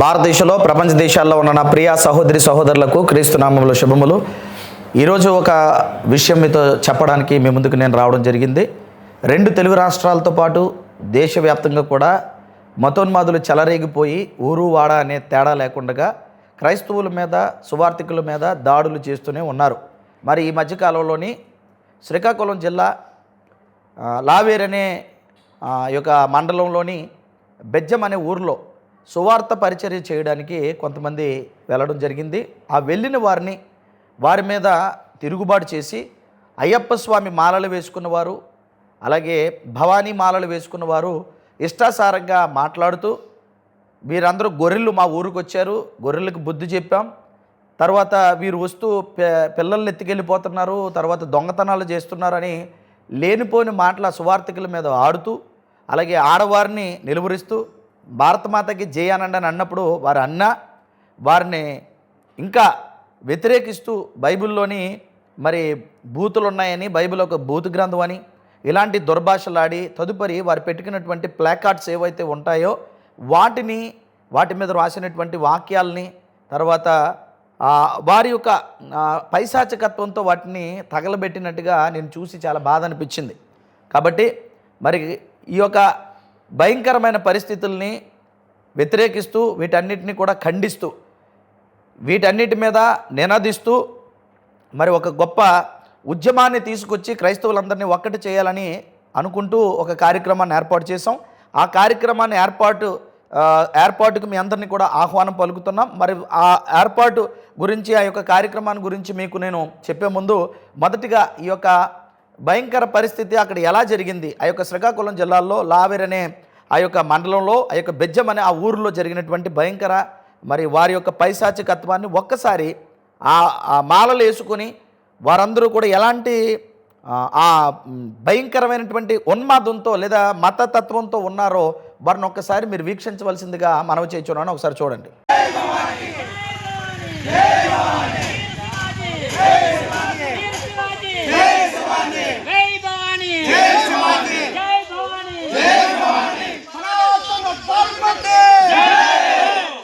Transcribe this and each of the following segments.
భారతదేశంలో ప్రపంచ దేశాల్లో ఉన్న నా ప్రియ సహోదరి సహోదరులకు క్రీస్తునామంలో శుభములు. ఈరోజు ఒక విషయం మీతో చెప్పడానికి మీ ముందుకు నేను రావడం జరిగింది. రెండు తెలుగు రాష్ట్రాలతో పాటు దేశవ్యాప్తంగా కూడా మతోన్మాదులు చెలరేగిపోయి ఊరు వాడ అనే తేడా లేకుండా క్రైస్తవుల మీద సువార్థికుల మీద దాడులు చేస్తూనే ఉన్నారు. మరి ఈ మధ్యకాలంలోని శ్రీకాకుళం జిల్లా లావేర్ అనే యొక్క మండలంలోని బెజ్జం అనే ఊరిలో సువార్త పరిచర్య చేయడానికి కొంతమంది వెళ్ళడం జరిగింది. ఆ వెళ్ళిన వారిని వారి మీద తిరుగుబాటు చేసి అయ్యప్ప స్వామి మాలలు వేసుకున్నవారు అలాగే భవానీ మాలలు వేసుకున్నవారు ఇష్టాసారంగా మాట్లాడుతూ వీరందరూ గొర్రెలు మా ఊరికి వచ్చారు గొర్రెలకు బుద్ధి చెప్పాం. తర్వాత వీరు వస్తూ పిల్లల్ని ఎత్తుకెళ్ళిపోతున్నారు తర్వాత దొంగతనాలు చేస్తున్నారని లేనిపోని మాటల సువార్థికుల మీద ఆడుతూ అలాగే ఆడవారిని నిలువరిస్తూ భారతమాతకి జయానండి అని అన్నప్పుడు వారు అన్న వారిని ఇంకా వ్యతిరేకిస్తూ బైబిల్లోని మరి బూతులు ఉన్నాయని బైబిల్ ఒక బూతు గ్రంథం అని ఇలాంటి దుర్భాషలాడి తదుపరి వారు పెట్టుకున్నటువంటి ప్లాకార్డ్స్ ఏవైతే ఉంటాయో వాటిని వాటి మీద రాసినటువంటి వాక్యాలని తర్వాత వారి యొక్క పైశాచకత్వంతో వాటిని తగలబెట్టినట్టుగా నేను చూసి చాలా బాధ అనిపించింది. కాబట్టి మరి ఈ యొక్క భయంకరమైన పరిస్థితుల్ని వ్యతిరేకిస్తూ వీటన్నిటిని కూడా ఖండిస్తూ వీటన్నిటి మీద నినదిస్తూ మరి ఒక గొప్ప ఉద్యమాన్ని తీసుకొచ్చి క్రైస్తవులందరినీ ఒక్కటి చేయాలని అనుకుంటూ ఒక కార్యక్రమాన్ని ఏర్పాటు చేసాం ఆ కార్యక్రమాన్ని ఏర్పాటు ఏర్పాటుకు మీ అందరినీ కూడా ఆహ్వానం పలుకుతున్నాం. మరి ఆ ఏర్పాటు గురించి ఆ యొక్క కార్యక్రమాన్ని గురించి మీకు నేను చెప్పే ముందు మొదటిగా ఈ యొక్క భయంకర పరిస్థితి అక్కడ ఎలా జరిగింది? ఆ యొక్క శ్రీకాకుళం జిల్లాలో లావేర్ అనే ఆ యొక్క మండలంలో ఆ యొక్క బెజ్జం అనే ఆ ఊరిలో జరిగినటువంటి భయంకర మరి వారి యొక్క పైశాచికత్వాన్ని ఒక్కసారి ఆ మాలలు వేసుకొని వారందరూ కూడా ఎలాంటి ఆ, భయంకరమైనటువంటి ఉన్మాదంతో లేదా మతతత్వంతో ఉన్నారో వారిని ఒక్కసారి మీరు వీక్షించవలసిందిగా మనవి చేయించున్నాను ఒకసారి చూడండి జై భవానీ జై భవానీ జై భవానీ సనాతన ధర్మకి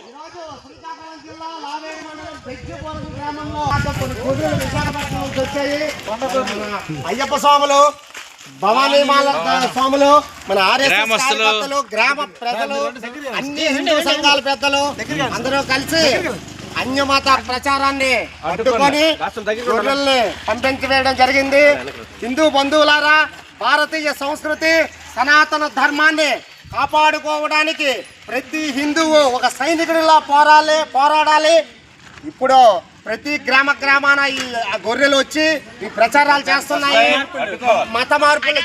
ఈరోజు శ్రీకాకుళం జిల్లా లావేరు మండలం బెజ్జిపోలం గ్రామంలో కొన్ని గొర్రెలు విశాఖపట్నం నుంచి వచ్చాయి అయ్యప్ప స్వాములు భవానీ మాల స్వాములు మన కార్యకర్తలు గ్రామ ప్రజలు అన్ని హిందూ సంఘాల పెద్దలు అందరూ కలిసి అన్యమత ప్రచారాన్ని అడ్డుకొని గొర్రెల్ని పంపించి వేయడం జరిగింది. హిందూ బంధువులారా భారతీయ సంస్కృతి సనాతన ధర్మాన్ని కాపాడుకోవడానికి ప్రతి హిందువు ఒక సైనికుడిలా పోరాలి పోరాడాలి. ఇప్పుడు ప్రతి గ్రామ గ్రామాన ఈ ఆ గొర్రెలు వచ్చి ఈ ప్రచారాలు చేస్తున్నాయి. మత మార్పులు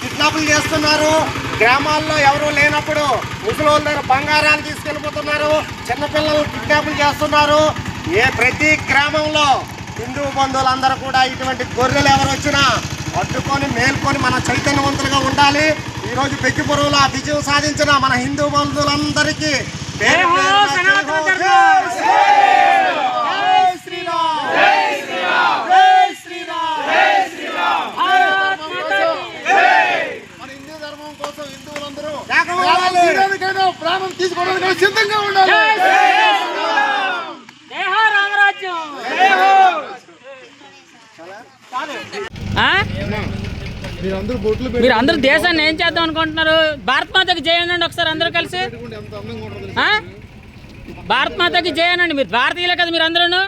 కిడ్నాపులు చేస్తున్నారు. గ్రామాల్లో ఎవరు లేనప్పుడు ముసలి దగ్గర బంగారాలు తీసుకెళ్ళిపోతున్నారు. చిన్నపిల్లలు కిడ్నాపులు చేస్తున్నారు. ఏ ప్రతి గ్రామంలో హిందూ బంధువులందరూ కూడా ఇటువంటి గొర్రెలు ఎవరు వచ్చినా పట్టుకొని మేల్కొని మన చైతన్యవంతులుగా ఉండాలి. ఈరోజు బెక్కిపురంలో ఆ విజయం సాధించిన మన హిందూ బంధువులందరికీ పేరు పేరున జై హో, జై శ్రీరామ్. జై శ్రీరామ్. జై శ్రీరామ్. జై శ్రీరామ్. భారత్ మాతా కీ మన హిందూ ధర్మం కోసం హిందువులందరూ ప్రాణం తీసుకోవడానికి సిద్ధంగా ఉండాలి జై హో రామరాజ్యం ఆ? మీరు అందరూ దేశాన్ని ఏం చేద్దాం అనుకుంటున్నారు? భారత్ మాతకి జయనండి ఒకసారి అందరూ కలిసి. ఆ? భారత్ మాతకి చేయనండి మీరు. భారతీయులే కదా మీరు అందరూ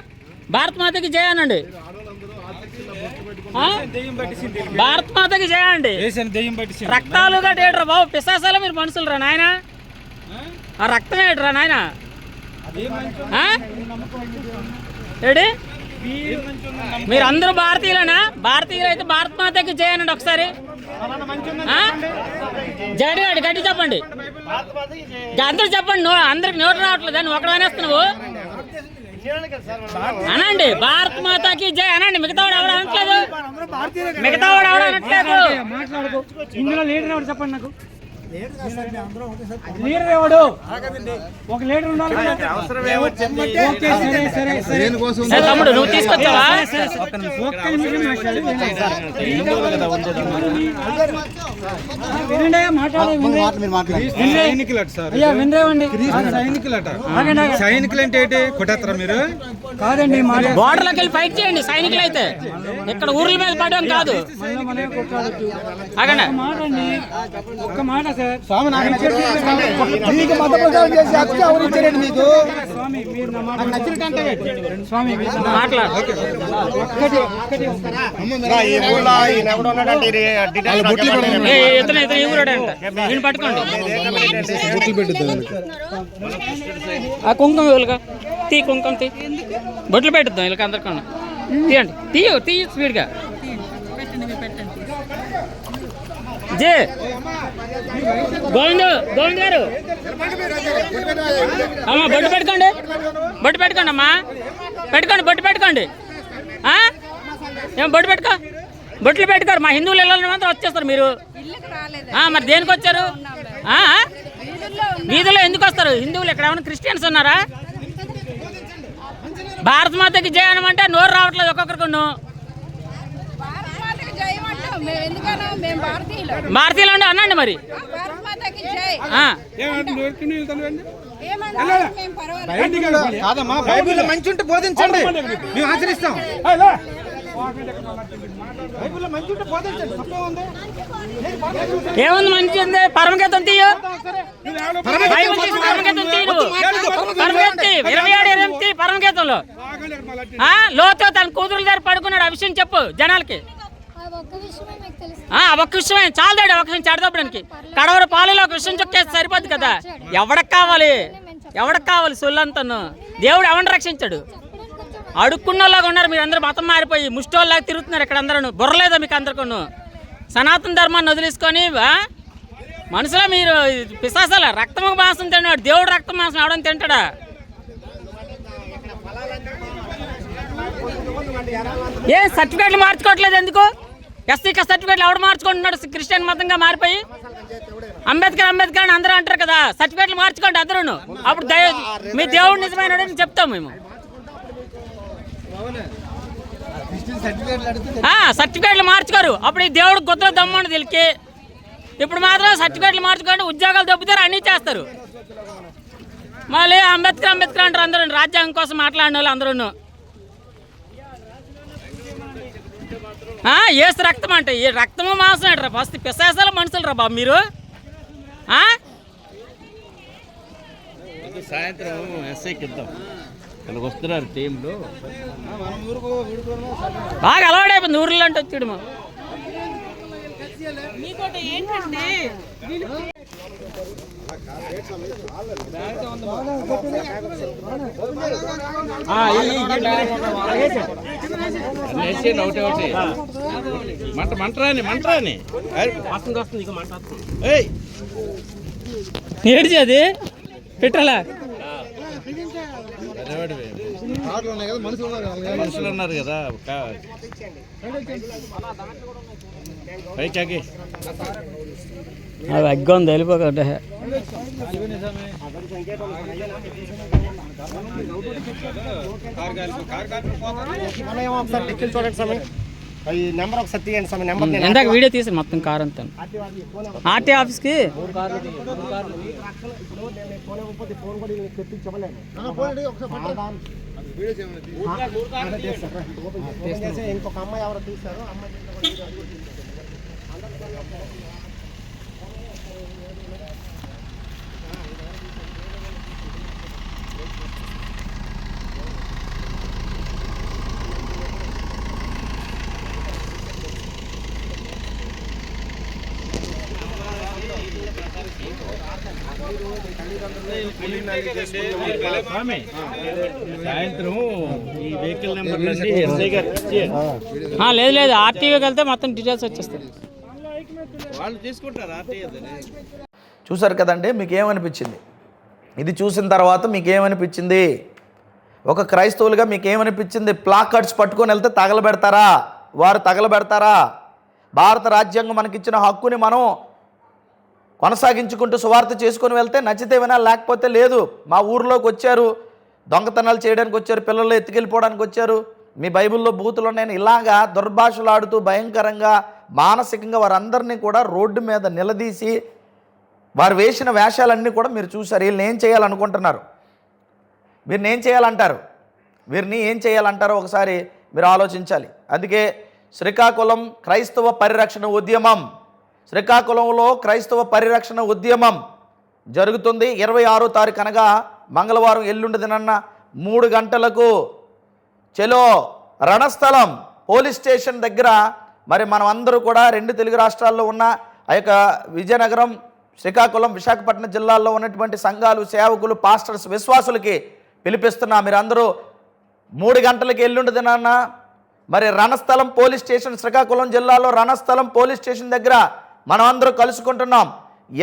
భారత్ మాతకి చేయనండి భారత్ మాతకి చేయండి రక్తాలు ఏట్రా బాబు. పిశాసాలు మీరు మనుషులు రా నాయన? ఆ రక్తం ఏడురా నాయన? ఏడి? మీరు అందరూ భారతీయులేనా? భారతీయులు అయితే భారత్ మాతకి జయనండి ఒకసారి. ఆ? గారి గట్టి చెప్పండి. అందరు చెప్పండి నువ్వు అందరికి నోటు రావట్లేదు? నువ్వు ఒకడు అనేస్తున్నావు. అనండి భారత్ మాతాకి జై. అనండి మిగతా వాడు ఎవడు అనట్లేదు? మిగతా వాడు ఎవడు అనట్లేదు? ఇందులో లీడర్ ఎవరు చెప్పండి నాకు? లీడర్ ఎవడు? ఒక లీడర్ ఉండాలి. తమ్ముడు నువ్వు తీసుకొచ్చావా. సైనికులు అంటే ఏంటి? కొట్టేస్తారా మీరు? కాదండి బోర్డర్లోకి వెళ్ళి ఫైట్ చేయండి సైనికులు అయితే ఇక్కడ ఊర్ల మీద పడడం కాదు. ఆగండి. మాట ఒక్క మీకు మత ప్రచారం చేసి హక్కు ఎవరు ఇచ్చారండి మీకు? ఆ కుంకుమ వీళ్ళగా తీ కుంకుమ తీ. బొట్లు పెట్టుద్దాం వీళ్ళకి అందరికీ తీయండి. తీయు తీయు స్పీడ్గా. జే గోవింద్ గోవింద్ గారు. అమ్మా బొట్టు పెట్టుకోండి. బొట్టు పెట్టుకోండి అమ్మా. పెట్టుకోండి బొట్టు పెట్టుకోండి. ఏం బొట్టు పెట్టుకో. బొట్లు పెట్టుకోరు. మా హిందువులు ఇళ్ళని మాత్రం వచ్చేస్తారు మీరు. మరి దేనికి వచ్చారు? వీధుల్లో ఎందుకు వస్తారు? హిందువులు ఇక్కడ ఏమైనా క్రిస్టియన్స్ ఉన్నారా? భారత మాతకి జయ నోరు రావట్లేదు ఒక్కొక్కరికి భారత మాతకి జై అంటాం మేము ఎందుకన్నా మేము భారతీయులు అంటే అనండి మరి కాదమ్మా బైబిల్ మంచి ఉంటే బోధించండి మేము ఆచరిస్తాం బైబిల్లో మంచి ఉంటే బోధించండి తప్పే ఉంది ఏముంది మంచిది పరమగీతం తీయు పరమగీతంలో ఆ, లోతు తన కూతురు దగ్గర పడుకున్నాడు ఆ విషయం చెప్పు జనాలకి ఒక్క విషయమే చాలదాడు ఒక విషయం చెడదప్పడానికి కడవర పాలలో ఒక విషయం చొక్కేసి సరిపోద్ది కదా? ఎవడకి కావాలి? ఎవడకి కావాలి సొల్లంతను? దేవుడు ఎవరిని రక్షించాడు? అడుక్కున్నలాగా ఉన్నారు మీరు అందరూ మతం మారిపోయి ముష్టోళ్ళలాగా తిరుగుతున్నారు ఇక్కడ అందరూ బుర్రలేదా మీకు అందరికీ సనాతన ధర్మాన్ని వదిలేసుకొని ఆ? మనుషుల మీరు పిశాసాల రక్తము మాంసం తిన్నాడు దేవుడు రక్తం మాంసం అవడం తింటాడా? ఏ సర్టిఫికేట్లు మార్చుకోవట్లేదు ఎందుకు? ఎస్సీ సర్టిఫికేట్లు ఎవడు మార్చుకుంటున్నాడు? క్రిస్టియన్ మతంగా మారిపోయి? అంబేద్కర్ అంబేద్కర్ అని అందరూ అంటారు కదా సర్టిఫికేట్లు మార్చుకోండి అందరూ అప్పుడు మీ దేవుడు నిజమైన చెప్తాం మేము. ఆ, సర్టిఫికేట్లు మార్చుకోరు. అప్పుడు ఈ దేవుడు గుద్దలు దమ్మండి తెలికి ఇప్పుడు మాత్రం సర్టిఫికేట్లు మార్చుకోండి ఉద్యోగాలు దొబ్బుతారు అన్నీ చేస్తారు. మళ్ళీ అంబేద్కర్ అంబేద్కర్ అంటారు అందరూ రాజ్యాంగం కోసం మాట్లాడిన వాళ్ళు అందరూ ఏసు రక్తం అంటే ఈ రక్తము మాంసం ఏంట్రా ఫస్ట్ పిశాసాల మనుషులు రా బాబు మీరు. ఆ? సాయంత్రం ఎస్ఐకి ఇద్దాం ఇక్కడికి వస్తున్నారు టీంలు. బాగా అలవాడైపోయింది ఊర్లో అంటే వచ్చాడు మా. వేసి ఒకటి ఒకటి మంట మంటరాని మంటరాని. ఏయ్. ఏడిచి అది? పెట్టాలా? మనుషులు ఉన్నారు కదా పైకి అవి అది అగ్గా ఉంది నెంబర్ ఒకసారి తీయండి స్వామి నెంబర్ ఇందాక వీడియో తీసి మొత్తం కార్ అంతా. ఆర్టీ ఆఫీస్కి? ఇంకొక అమ్మాయి ఎవరో తీశారు. అమ్మాయి సాయంత్రం ఈ వెహికల్ నెంబర్ ఎస్ఐ గారు ఇచ్చేయండి. ఆ, లేదు లేదు ఆర్టీవీకి వెళ్తే మొత్తం డీటెయిల్స్ వచ్చేస్తాయి. వాళ్ళు తీసుకుంటారు ఆర్టీఏ చూసారు కదండి మీకు ఏమనిపించింది ఇది చూసిన తర్వాత మీకు ఏమనిపించింది ఒక క్రైస్తవులుగా మీకు ఏమనిపించింది ప్లాకార్డ్స్ పట్టుకొని వెళ్తే తగలబెడతారా? వారు తగలబెడతారా? భారత రాజ్యాంగం మనకిచ్చిన హక్కుని మనం కొనసాగించుకుంటూ సువార్త చేసుకొని వెళ్తే నచ్చితే వినాలి లేకపోతే లేదు. మా ఊర్లోకి వచ్చారు. దొంగతనాలు చేయడానికి వచ్చారు. పిల్లలు ఎత్తుకెళ్ళిపోవడానికి వచ్చారు. మీ బైబిల్లో బూతులు ఉన్నాయని ఇలాగా దుర్భాషలాడుతూ భయంకరంగా మానసికంగా వారందరినీ కూడా రోడ్డు మీద నిలదీసి వారు వేసిన వేషాలన్నీ కూడా మీరు చూసారు వీళ్ళని ఏం చేయాలనుకుంటున్నారు? వీరిని ఏం చేయాలంటారు? వీరిని ఏం చేయాలంటారో ఒకసారి మీరు ఆలోచించాలి. అందుకే శ్రీకాకుళం క్రైస్తవ పరిరక్షణ ఉద్యమం శ్రీకాకుళంలో క్రైస్తవ పరిరక్షణ ఉద్యమం జరుగుతుంది. ఇరవై ఆరో తారీఖు అనగా మంగళవారం ఎల్లుండి దినన్న మూడు గంటలకు చెలో రణస్థలం పోలీస్ స్టేషన్ దగ్గర మరి మనం అందరూ కూడా రెండు తెలుగు రాష్ట్రాల్లో ఉన్న ఆ యొక్క విజయనగరం శ్రీకాకుళం విశాఖపట్నం జిల్లాల్లో ఉన్నటువంటి సంఘాలు సేవకులు పాస్టర్స్ విశ్వాసులకి పిలిపిస్తున్నా. మీరందరూ మూడు గంటలకి ఎల్లుండి దినాన్న మరి రణస్థలం పోలీస్ స్టేషన్ శ్రీకాకుళం జిల్లాలో రణస్థలం పోలీస్ స్టేషన్ దగ్గర మనం అందరూ కలుసుకుంటున్నాం.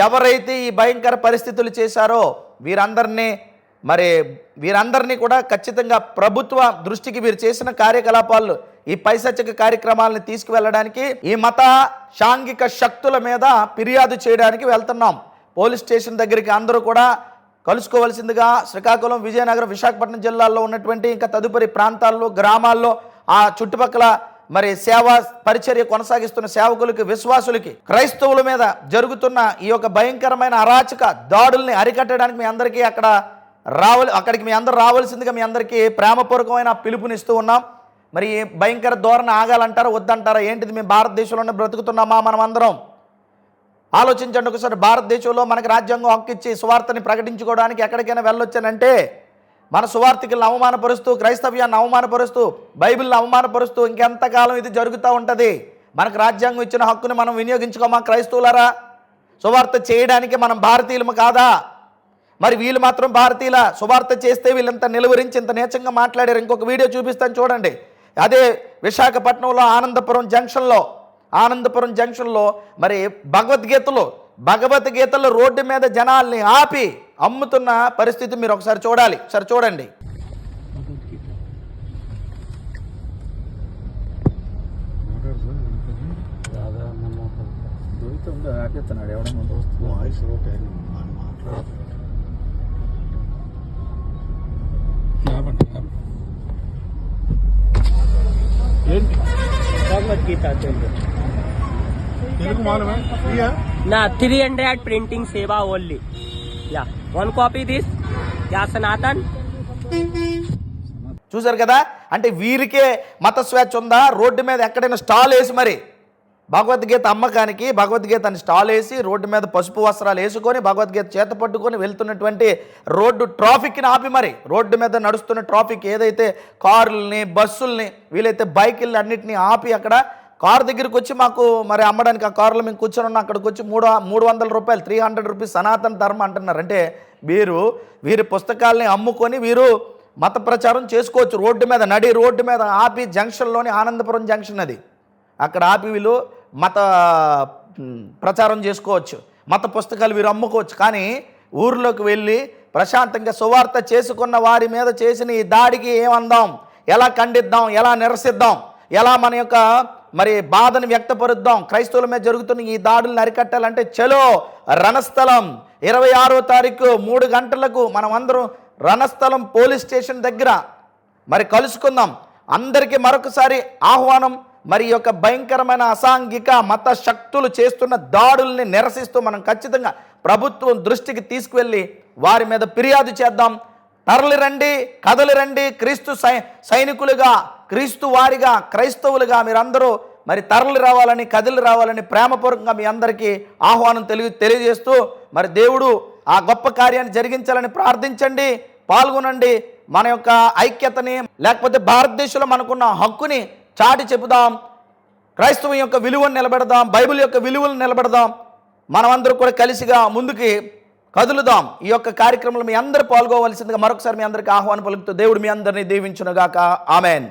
ఎవరైతే ఈ భయంకర పరిస్థితులు చేశారో వీరందరినీ మరి వీరందరినీ కూడా ఖచ్చితంగా ప్రభుత్వ దృష్టికి వీరు చేసిన కార్యకలాపాలు ఈ పైసచ్చిక కార్యక్రమాలను తీసుకువెళ్ళడానికి ఈ మత సాంఘిక శక్తుల మీద ఫిర్యాదు చేయడానికి వెళ్తున్నాం. పోలీస్ స్టేషన్ దగ్గరికి అందరూ కూడా కలుసుకోవలసిందిగా శ్రీకాకుళం విజయనగరం విశాఖపట్నం జిల్లాల్లో ఉన్నటువంటి ఇంకా తదుపరి ప్రాంతాల్లో గ్రామాల్లో ఆ చుట్టుపక్కల మరి సేవా పరిచర్య కొనసాగిస్తున్న సేవకులకి విశ్వాసులకి క్రైస్తవుల మీద జరుగుతున్న ఈ యొక్క భయంకరమైన అరాచక దాడుల్ని అరికట్టడానికి మీ అందరికీ అక్కడ రావాలి అక్కడికి మీ అందరు రావాల్సిందిగా మీ అందరికీ ప్రేమపూర్వకమైన పిలుపునిస్తూ ఉన్నాం. మరి భయంకర ధోరణి ఆగాలంటారా వద్దంటారా ఏంటిది మేము భారతదేశంలోనే బ్రతుకుతున్నామా మనం అందరం? ఆలోచించండి ఒకసారి భారతదేశంలో మనకి రాజ్యాంగం హక్కు ఇచ్చి సువార్తని ప్రకటించుకోవడానికి ఎక్కడికైనా వెళ్ళొచ్చానంటే మన సువార్థికులను అవమానపరుస్తూ క్రైస్తవ్యాన్ని అవమానపరుస్తూ బైబిల్ని అవమానపరుస్తూ ఇంకెంతకాలం ఇది జరుగుతూ ఉంటుంది? మనకు రాజ్యాంగం ఇచ్చిన హక్కుని మనం వినియోగించుకోమా క్రైస్తవులారా? సువార్త చేయడానికి మనం భారతీయులము కాదా? మరి వీళ్ళు మాత్రం భారతీయుల? సువార్త చేస్తే వీళ్ళంత నిలువరించి ఇంత నీచంగా మాట్లాడారు. ఇంకొక వీడియో చూపిస్తాను చూడండి. అదే విశాఖపట్నంలో ఆనందపురం జంక్షన్లో ఆనందపురం జంక్షన్లో మరి భగవద్గీతలు భగవద్గీతలు రోడ్డు మీద జనాల్ని ఆపి అమ్ముతున్న పరిస్థితి మీరు ఒకసారి చూడాలి. ఒకసారి చూడండి. భగవద్గీత తెలుగు మాలమే నా త్రీ హండ్రెడ్ ప్రింటింగ్ సేవా only yeah one copy this yeah Sanatan చూశారు కదా? అంటే వీరికే మత స్వేచ్ఛ ఉందా? రోడ్డు మీద ఎక్కడైనా స్టాల్ వేసి మరి. భగవద్గీత అమ్మకానికి భగవద్గీత అని స్టాల్ వేసి రోడ్డు మీద పసుపు వస్త్రాలు వేసుకొని భగవద్గీత చేత పట్టుకొని వెళ్తున్నటువంటి రోడ్డు ట్రాఫిక్ని ఆపి మరి. రోడ్డు మీద నడుస్తున్న ట్రాఫిక్ ఏదైతే కారుల్ని బస్సుల్ని వీలైతే బైకుల్ని అన్నిటిని ఆపి అక్కడ కారు దగ్గరికి వచ్చి మాకు మరి అమ్మడానికి ఆ కారులో మేము కూర్చొని ఉన్నాం. అక్కడికి వచ్చి మూడు మూడు వందల రూపాయలు త్రీ హండ్రెడ్ రూపీస్ సనాతన ధర్మ అంటున్నారు. అంటే వీరు వీరి పుస్తకాలని అమ్ముకొని వీరు మత ప్రచారం చేసుకోవచ్చు. రోడ్డు మీద నడి రోడ్డు మీద ఆపి జంక్షన్లోని ఆనందపురం జంక్షన్ అది. అక్కడ ఆపి వీళ్ళు మత ప్రచారం చేసుకోవచ్చు. మత పుస్తకాలు వీరు అమ్ముకోవచ్చు. కానీ ఊర్లోకి వెళ్ళి ప్రశాంతంగా సువార్త చేసుకున్న వారి మీద చేసిన ఈ దాడికి ఏమందాం? ఎలా ఖండిద్దాం? ఎలా నిరసిద్దాం? ఎలా మన యొక్క మరి బాధను వ్యక్తపరుద్దాం. క్రైస్తవుల మీద జరుగుతున్న ఈ దాడులను అరికట్టాలంటే చలో రణస్థలం. ఇరవై ఆరో తారీఖు మూడు గంటలకు మనం అందరం రణస్థలం పోలీస్ స్టేషన్ దగ్గర మరి కలుసుకుందాం. అందరికీ మరొకసారి ఆహ్వానం మరి యొక్క భయంకరమైన అసాంఘిక మత శక్తులు చేస్తున్న దాడుల్ని నిరసిస్తూ మనం ఖచ్చితంగా ప్రభుత్వం దృష్టికి తీసుకువెళ్ళి వారి మీద ఫిర్యాదు చేద్దాం. తరలి రండి కదలి రండి క్రీస్తు సై సైనికులుగా క్రీస్తు వారిగా క్రైస్తవులుగా మీరందరూ మరి తరలి రావాలని కదిలి రావాలని ప్రేమపూర్వకంగా మీ అందరికీ ఆహ్వానం తెలియ తెలియజేస్తూ మరి దేవుడు ఆ గొప్ప కార్యాన్ని జరిగించాలని ప్రార్థించండి పాల్గొనండి మన యొక్క ఐక్యతని లేకపోతే భారతదేశంలో మనకున్న హక్కుని చాటి చెబుదాం క్రైస్తవం యొక్క విలువను నిలబెడదాం బైబిల్ యొక్క విలువను నిలబెడదాం మనమందరూ కూడా కలిసిగా ముందుకి కదులుదాం. ఈ యొక్క కార్యక్రమంలో మీ అందరూ పాల్గొవలసిందిగా మరొకసారి మీ అందరికీ ఆహ్వానం పలుకుతూ దేవుడు మీ అందరినీ దీవించునుగాక. ఆమెన్.